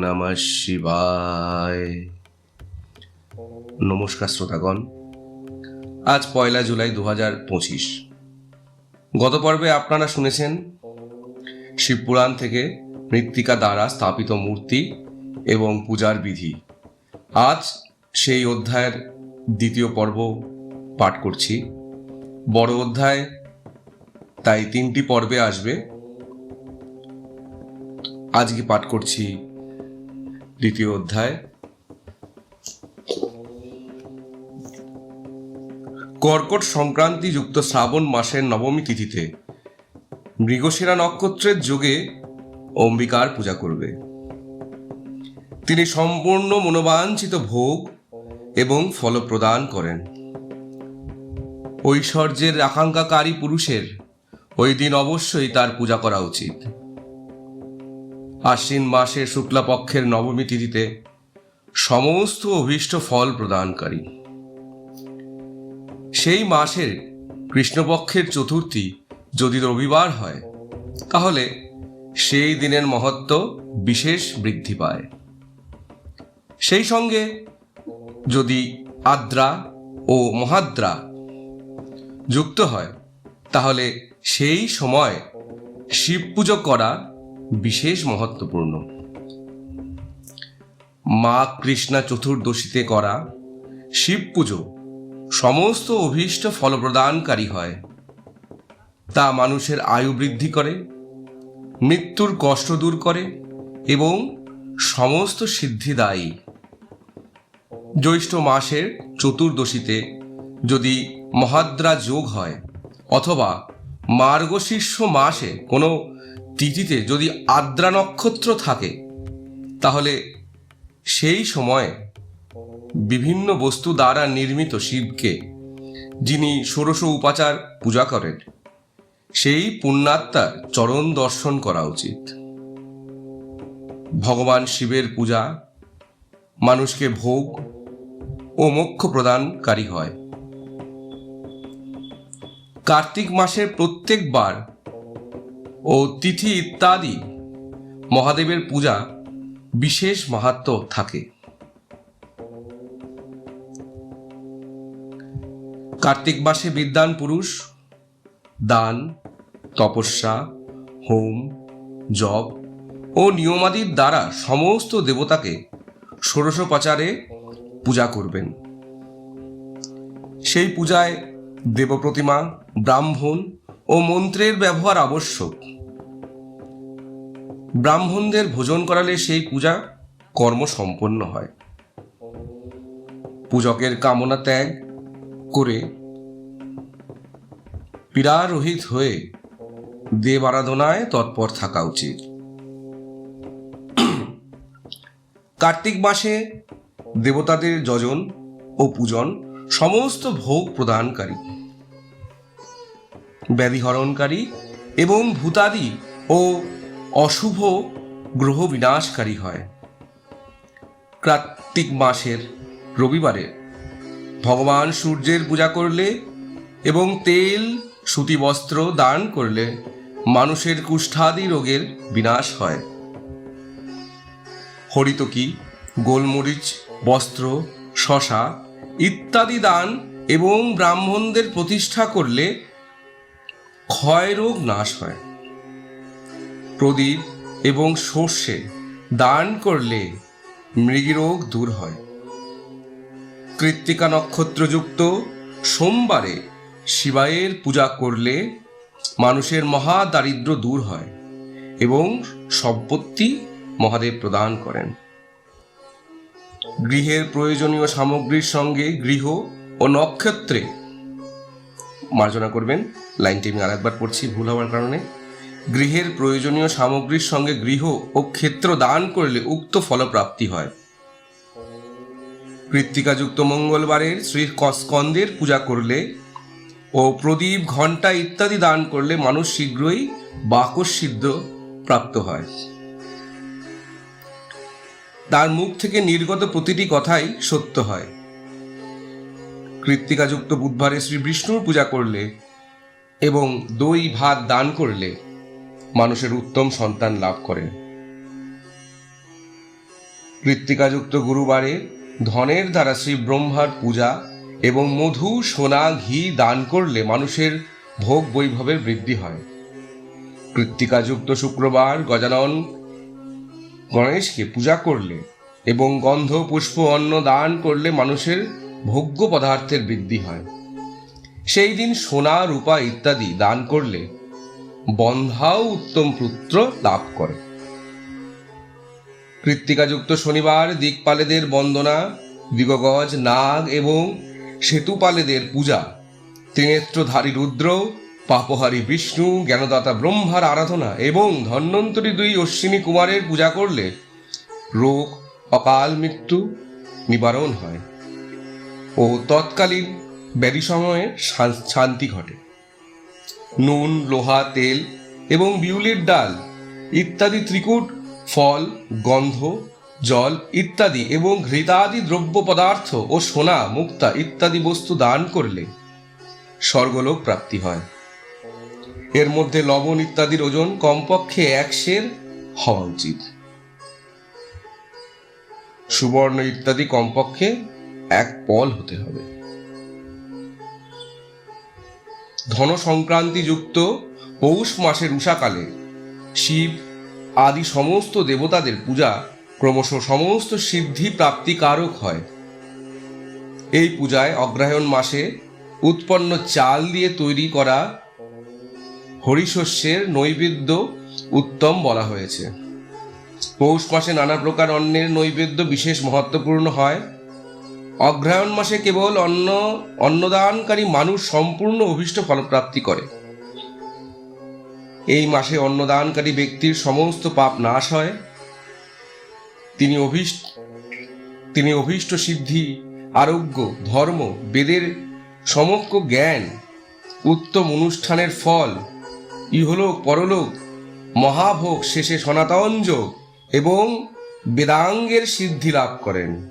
নমঃ শিবায়। নমস্কার শ্রোতাগণ, আজ পয়লা জুলাই দু হাজার পঁচিশ। গত পর্বে আপনারা শুনেছেন শিবপুরাণ থেকে মৃত্তিকা দ্বারা স্থাপিত মূর্তি এবং পূজার বিধি। আজ সেই অধ্যায়ের দ্বিতীয় পর্ব পাঠ করছি। বড় অধ্যায় তাই তিনটি পর্বে আসবে। আজকে পাঠ করছি দ্বিতীয় অধ্যায়। কর্কট সংক্রান্তি যুক্ত শ্রাবণ মাসের নবমী তিথিতে মৃগশিরা নক্ষত্রের যোগে অম্বিকার পূজা করবে। তিনি সম্পূর্ণ মনোবাঞ্ছিত ভোগ এবং ফল প্রদান করেন। ঐশ্বর্যের আকাঙ্ক্ষাকারী পুরুষের ওই দিন অবশ্যই তার পূজা করা উচিত। আশ্বিন মাসের শুক্লাপক্ষের নবমী তিথিতে সমস্ত অভীষ্ট ফল প্রদানকারী। সেই মাসের কৃষ্ণপক্ষের চতুর্থী যদি রবিবার হয়, তাহলে সেই দিনের মহত্ব বিশেষ বৃদ্ধি পায়। সেই সঙ্গে যদি আদ্রা ও মহাদ্রা যুক্ত হয়, তাহলে সেই সময় শিব পুজো করা বিশেষ মহত্বপূর্ণ। মা কৃষ্ণা চতুর্দশীতে করা শিব পুজো সমস্ত অভীষ্ট ফলপ্রদানকারী হয়। তা মানুষের আয়ু বৃদ্ধি করে, মৃত্যুর কষ্ট দূর করে এবং সমস্ত সিদ্ধিদায়ী জ্যৈষ্ঠ মাসের চতুর্দশীতে যদি মহাদ্রা যোগ হয় অথবা মার্গশীর্ষ মাসে কোনো তিথিতে যদি আদ্রা নক্ষত্র থাকে, তাহলে সেই সময়ে বিভিন্ন বস্তু দ্বারা নির্মিত শিবকে, যিনি ষোড়শ উপাচার পূজা করেন, সেই পুণ্যাত্মার চরণ দর্শন করা উচিত। ভগবান শিবের পূজা মানুষকে ভোগ ও মোক্ষ প্রদানকারী হয়। কার্তিক মাসের প্রত্যেকবার ও তিথি ইত্যাদি মহাদেবের পূজা বিশেষ মাহাত্ম থাকে। কার্তিক মাসে বিদ্যান পুরুষ দান, তপস্যা, হোম, জপ ও নিয়মাদির দ্বারা সমস্ত দেবতাকে ষোড়শোপাচারে পূজা করবেন। সেই পূজায় দেবপ্রতিমা, ব্রাহ্মণ ও মন্ত্রের ব্যবহার আবশ্যক। ব্রাহ্মণদের ভোজন করালে সেই পূজা কর্ম সম্পন্ন হয়। পূজকের কামনা ত্যাগ করে পীড়ারহিত হয়ে দেব আরাধনায় তৎপর থাকা উচিত। কার্তিক মাসে দেবতাদের যজন ও পূজন সমস্ত ভোগ প্রদানকারী। ব্যাধিহরণকারী এবং ভূতাদি ও অশুভ গ্রহ বিনাশকারী হয়। কার্তিক মাসের রবিবারে ভগবান সূর্যের পূজা করলে এবং তেল, সুতি বস্ত্র দান করলে মানুষের কুষ্ঠাদি রোগের বিনাশ হয়। হরিতকি গোলমরিচ, বস্ত্র, শশা ইত্যাদি দান এবং ব্রাহ্মণদের প্রতিষ্ঠা করলে ক্ষয় রোগ নাশ হয়। প্রদীপ এবং সর্ষে দান করলে মৃগীরোগ দূর হয়। কৃত্তিকা নক্ষত্রযুক্ত সোমবারে শিবায়ের পূজা করলে মানুষের মহা দারিদ্র দূর হয় এবং সম্পত্তি মহাদেব প্রদান করেন। গৃহের প্রয়োজনীয় সামগ্রীর সঙ্গে গৃহ ও নক্ষত্রে। মার্জনা করবেন। লাইনটি আমি আরেকবার পড়ছি, ভুল হওয়ার কারণে। গৃহের প্রয়োজনীয় সামগ্রীর সঙ্গে গৃহ ও ক্ষেত্র দান করলে উক্ত ফলপ্রাপ্তি হয়। কৃত্তিকাযুক্ত মঙ্গলবারের শ্রী স্কন্দের পূজা করলে ও প্রদীপ, ঘণ্টা ইত্যাদি দান করলে মানুষ শীঘ্রই বাকসিদ্ধ প্রাপ্ত হয়। তার মুখ থেকে নির্গত প্রতিটি কথাই সত্য হয়। কৃত্তিকাযুক্ত বুধবারে শ্রী বিষ্ণুর পূজা করলে এবং দই ভাত দান করলে মানুষের উত্তম সন্তান লাভ করে। কৃত্তিকাযুক্ত গুরুবারে ধনের দ্বারা শ্রী ব্রহ্মার পূজা এবং মধু, সোনা, ঘি দান করলে মানুষের ভোগ বৈভবের বৃদ্ধি হয়। কৃত্তিকাযুক্ত শুক্রবার গজানন গণেশকে পূজা করলে এবং গন্ধ, পুষ্প, অন্ন দান করলে মানুষের ভোগ্য পদার্থের বৃদ্ধি হয়। সেই দিন সোনা, রূপা ইত্যাদি দান করলে বন্ধাও উত্তম পুত্র লাভ করে। কৃত্তিকাযুক্ত শনিবার দিকপালেদের বন্দনা, দিগগজ, নাগ এবং সেতুপালেদের পূজা, ত্রিনেত্রধারী রুদ্র পাপহারী বিষ্ণু, জ্ঞানদাতা ব্রহ্মার আরাধনা এবং ধন্বন্তরী দুই অশ্বিনী কুমারের পূজা করলে রোগ, অকাল মৃত্যু নিবারণ হয় ও তৎকালীন ব্যাধি সময়ে শান্তি ঘটে। নুন, লোহা, তেল এবং বিউলির ডাল ইত্যাদি ত্রিকুট, ফল, গন্ধ, জল ইত্যাদি এবং ঘৃতাদি দ্রব্য পদার্থ ও সোনা, মুক্তা ইত্যাদি বস্তু দান করলে স্বর্গলোক প্রাপ্তি হয়। এর মধ্যে লবণ ইত্যাদির ওজন কমপক্ষে এক সের হওয়া উচিত। সুবর্ণ ইত্যাদি কমপক্ষে এক পল হতে হবে। ধন সংক্রান্তি যুক্ত পৌষ মাসের উষাকালে শিব আদি সমস্ত দেবতাদের পূজা ক্রমশ সমস্ত সিদ্ধি প্রাপ্তিকারক হয়। এই পূজায় অগ্রহায়ণ মাসে উৎপন্ন চাল দিয়ে তৈরি করা হরিশস্যের নৈবেদ্য উত্তম বলা হয়েছে। পৌষ মাসে নানা প্রকার অন্নের নৈবেদ্য বিশেষ মহত্বপূর্ণ হয়। অগ্রহায়ণ মাসে কেবল অন্ন, অন্নদানকারী মানুষ সম্পূর্ণ অভীষ্ট ফলপ্রাপ্তি করে। এই মাসে অন্নদানকারী ব্যক্তির সমস্ত পাপ নাশ হয়। তিনি অভীষ্ট তিনি অভীষ্ট সিদ্ধি, আরোগ্য, ধর্ম, বেদের সমগ্র জ্ঞান, উত্তম অনুষ্ঠানের ফল ইহলোক, পরলোক, মহাভোগ শেষে সনাতন যোগ এবং বেদাঙ্গের সিদ্ধি লাভ করেন।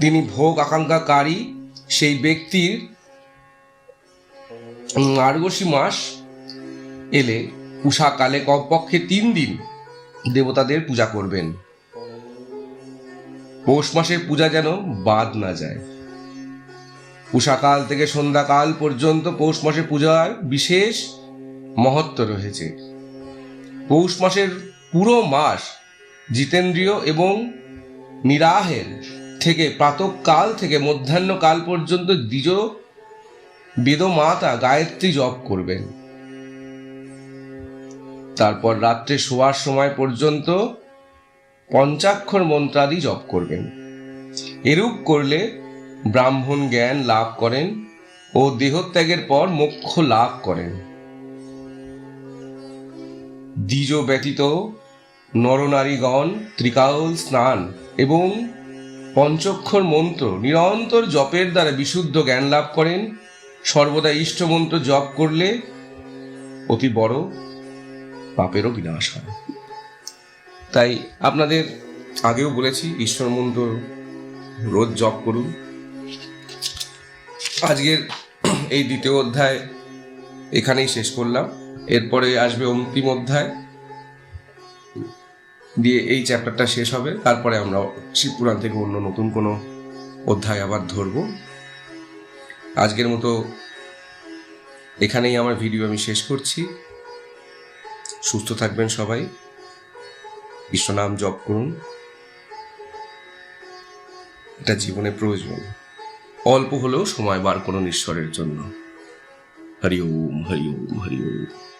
তিনি ভোগ আকাঙ্ক্ষাকারী, সেই ব্যক্তির মার্গশী মাস এলে উষাকালে কমপক্ষে তিন দিন দেবতাদের পূজা করবেন। পৌষ মাসের পূজা যেন বাদ না যায়। উষাকাল থেকে সন্ধ্যাকাল পর্যন্ত পৌষ মাসে পূজার বিশেষ মহত্ব রয়েছে। পৌষ মাসের পুরো মাস জিতেন্দ্রীয় এবং নিরাহের থেকে প্রাতকাল থেকে মধ্যাহ্নকাল পর্যন্ত দ্বিজ বেদমাতা গায়ত্রী জপ করবেন। তারপর রাত্রে শোয়ার সময় পর্যন্ত পঞ্চাক্ষর মন্ত্রাদি জপ করবেন। এরূপ করলে ব্রাহ্মণ জ্ঞান লাভ করেন ও দেহত্যাগের পর মোক্ষ লাভ করেন। দ্বিজ ব্যতীত নরনারীগণ ত্রিকাল স্নান এবং পঞ্চক্ষর মন্ত্র নিরন্তর জপের দ্বারা বিশুদ্ধ জ্ঞান লাভ করেন। সর্বদা ইষ্ট মন্ত্র জপ করলে অতি বড় পাপেরও বিনাশ হয়। তাই আপনাদের আগেও বলেছি ঈশ্বর মন্ত্র রোজ জপ করুন। আজকের এই দ্বিতীয় অধ্যায় এখানেই শেষ করলাম। এরপরে আসবে অন্তিম অধ্যায় দিয়ে এই চ্যাপ্টারটা শেষ হবে। তারপরে আমরা শিবপুরাণ থেকে অন্য নতুন কোনো অধ্যায় আবার ধরবো। আজকের মতো এখানেই আমার ভিডিও আমি শেষ করছি। সুস্থ থাকবেন সবাই। ঈশ্বরনাম জপ করুন। এটা জীবনে প্রয়োজন। অল্প হলেও সময় বার করুন ঈশ্বরের জন্য। হরি ওম হরি ওম হরি ওম।